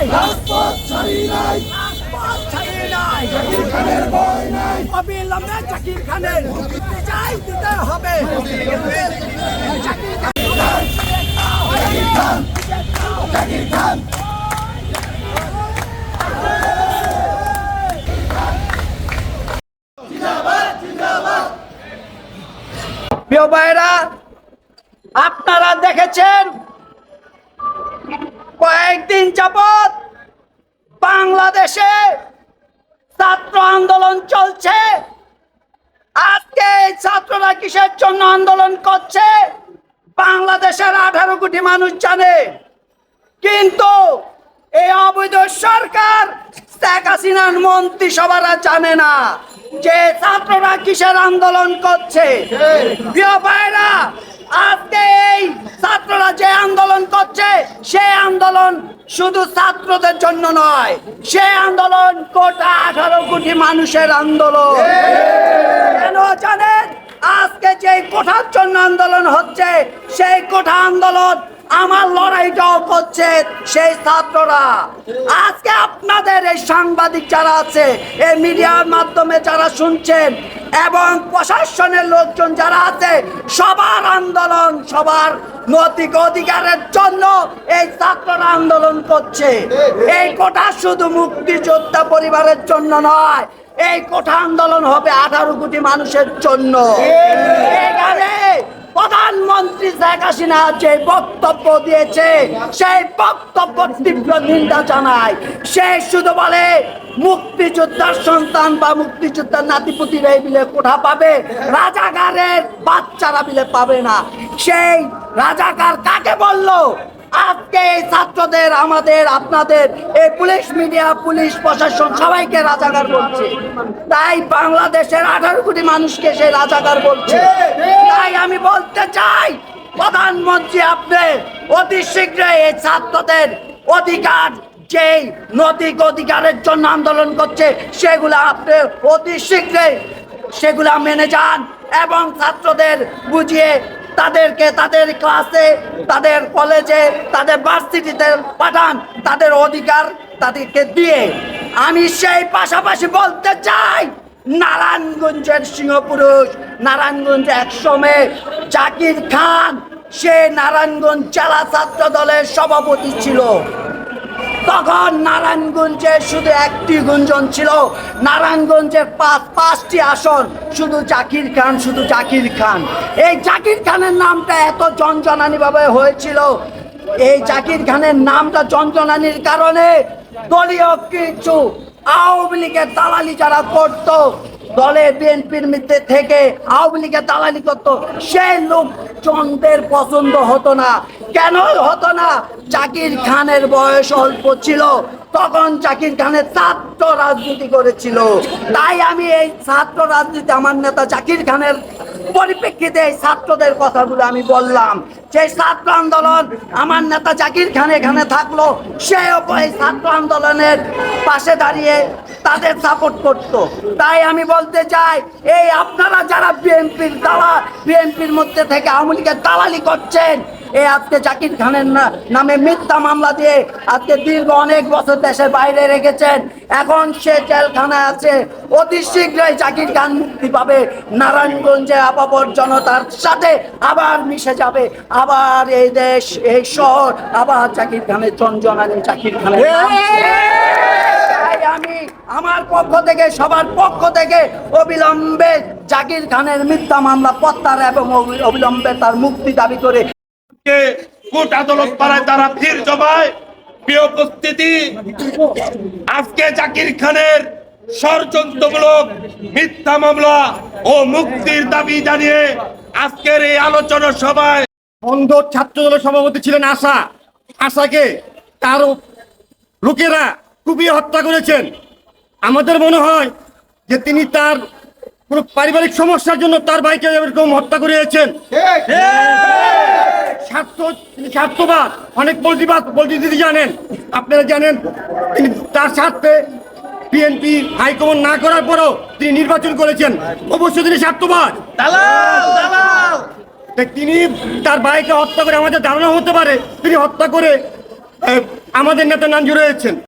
নাই। রাজপথ ছাড়ি নাই। রাজপথ নাই। জাকির খানের ভয় নাই। অবিলম্বে জাকির খানের বিচার দিতে হবে। জাকির খান জাকির খান। প্রিয় ভাইরা আপনারা দেখেছেন কয়েকদিন যাবৎ বাংলাদেশে ছাত্র আন্দোলন চলছে। আজকে ছাত্ররা কিসের জন্য আন্দোলন করছে? বাংলাদেশের আঠারো কোটি মানুষ জানে। কিন্তু এই অবৈধ সরকার শেখ হাসিনার মন্ত্রিসভারা জানে না যে ছাত্ররা কিসের আন্দোলন করছে। আজকে এই ছাত্ররা যে আন্দোলন সেই আন্দোলন শুধু ছাত্রদের জন্য নয় সেই আন্দোলন গোটা আঠারো কোটি মানুষের আন্দোলন। কেন জানেন? আজকে যে কোঠার জন্য আন্দোলন হচ্ছে, সেই কোঠা আন্দোলন আমার লড়াইটাও করছে সেই ছাত্ররা। আজকে আপনাদের এই সাংবাদিক যারা আছে, এই মিডিয়ার মাধ্যমে যারা শুনছেন এবং প্রশাসনের লোকজন যারা আছে সবার আন্দোলন সবার নৈতিক অধিকারের জন্য এই ছাত্ররা আন্দোলন করছে। এই কোটা শুধু মুক্তিযোদ্ধা পরিবারের জন্য নয় এই কোঠা আন্দোলন হবে আঠারো কোটি মানুষের জন্য। এখানে প্রধানমন্ত্রী শেখ হাসিনা যে বক্তব্য দিয়েছে, সেই বক্তব্য তীব্র নিন্দা জানায়। সে শুধু বলে, মুক্তিযোদ্ধার সন্তান বা মুক্তিযোদ্ধার নাতিপুতিরা বিলে কোঠা পাবে? রাজাগারের বাচ্চারা বিলে পাবে না। সেই রাজাকার কাকে বলল? আজকে এই ছাত্রদের, আমাদের, আপনাদের, এই পুলিশ মিডিয়া, পুলিশ প্রশাসন সবাইকে রাজাকার বলছে। তাই বাংলাদেশের আঠারো কোটি মানুষকে সে রাজাকার বলছে। তাই আমি বলতে চাই, প্রধানমন্ত্রী আপনি অতি শীঘ্রই এই ছাত্রদের অধিকার, যেই নৈতিক অধিকারের জন্য আন্দোলন করছে, সেগুলো আপনি অতি শীঘ্রই সেগুলা মেনে যান এবং ছাত্রদের বুঝিয়ে তাদেরকে তাদের ক্লাসে, তাদের কলেজে, তাদের ভার্সিটিতে পাঠান। তাদের অধিকার তাদেরকে দিয়ে। আমি সেই পাশাপাশি বলতে চাই, নারায়ণগঞ্জের সিংহপুরুষ, নারায়ণগঞ্জ একসময় জাকির খান, সে নারায়ণগঞ্জ জেলা ছাত্র দলের সভাপতি ছিল। তখন নারায়ণগঞ্জে শুধু একটি গুঞ্জন ছিল। নারায়ণগঞ্জের পাঁচ, পাঁচটি আসন, শুধু জাকির খান, শুধু জাকির খান। এই জাকির খানের নামটা এত জনজনানি ভাবে হয়েছিল। এই জাকির খানের নামটা জনজনানির কারণে দলীয় কিছু আওয়ামী লীগের দালালি যারা করতো দলে বিএনপির মধ্যে থেকে আওয়ামী লীগের দালালি করত। সেই লোক চন্দ্রের পছন্দ হতো না। কেন হতো না? জাকির খানের বয়স অল্প ছিল। তখন জাকির খানের ছাত্র রাজনীতি করেছিল। তাই আমি এই ছাত্র রাজনীতি আমার নেতা জাকির খানের পরিপ্রেক্ষিতে এই ছাত্রদের কথাগুলো আমি বললাম। সেই ছাত্র আন্দোলন আমার নেতা জাকির খান এখানে থাকল, সেও এই ছাত্র আন্দোলনের পাশে দাঁড়িয়ে তাদের সাপোর্ট করত। তাই আমি বলতে চাই, এই আপনারা যারা বিএনপির দালা বিএনপির মধ্যে থেকে আওয়ামী লীগের দালালি করছেন এই আজকে জাকির খানের নামে মিথ্যা মামলা দিয়ে আজকে দীর্ঘ অনেক বছর দেশের বাইরে রেখেছেন। এখন সে জেলখানায় আছে। অতি শীঘ্রই জাকির খান মুক্তি পাবে। নারায়ণগঞ্জে আপাবর জনতার সাথে আবার মিশে যাবে। আবার এই দেশ এই শহর আবার জাকির খানের চঞ্জনানি জাকির খানের আমি আমার পক্ষ থেকে সবার পক্ষ থেকে অবিলম্বে জাকির খানের মিথ্যা মামলা প্রত্যাহার এবং অবিলম্বে তার মুক্তি দাবি করে কোর্ট আদালত পাড়ায় তারা ভিড় জমায়? প্রিয় উপস্থিতি, আজকে জাকির খানের ষড়যন্ত্রমূলক মিথ্যা মামলা ও মুক্তির দাবি জানিয়ে আজকের এই আলোচনা সভায় অন্ধ ছাত্র দলের সভাপতি ছিলেন আশা। আশাকে তার লোকেরা কুপিয়ে হত্যা করেছেন। আমাদের মনে হয় যে তিনি তার কোনো পারিবারিক সমস্যার জন্য তার ভাইকে এরকম হত্যা করিয়েছেন। স্বার্থ তিনি স্বার্থবাদ। অনেক পলিটিবাদ পলিটিক্স জানেন। আপনারা জানেন তিনি তার স্বার্থে বিএনপি হাইকমান্ড না করার পরও তিনি নির্বাচন করেছেন। অবশ্যই তিনি স্বার্থবাদ। তিনি তার ভাইকে হত্যা করে আমাদের ধারণা হতে পারে। তিনি হত্যা করে আমাদের নেতা নাঞ্জু রয়েছেন।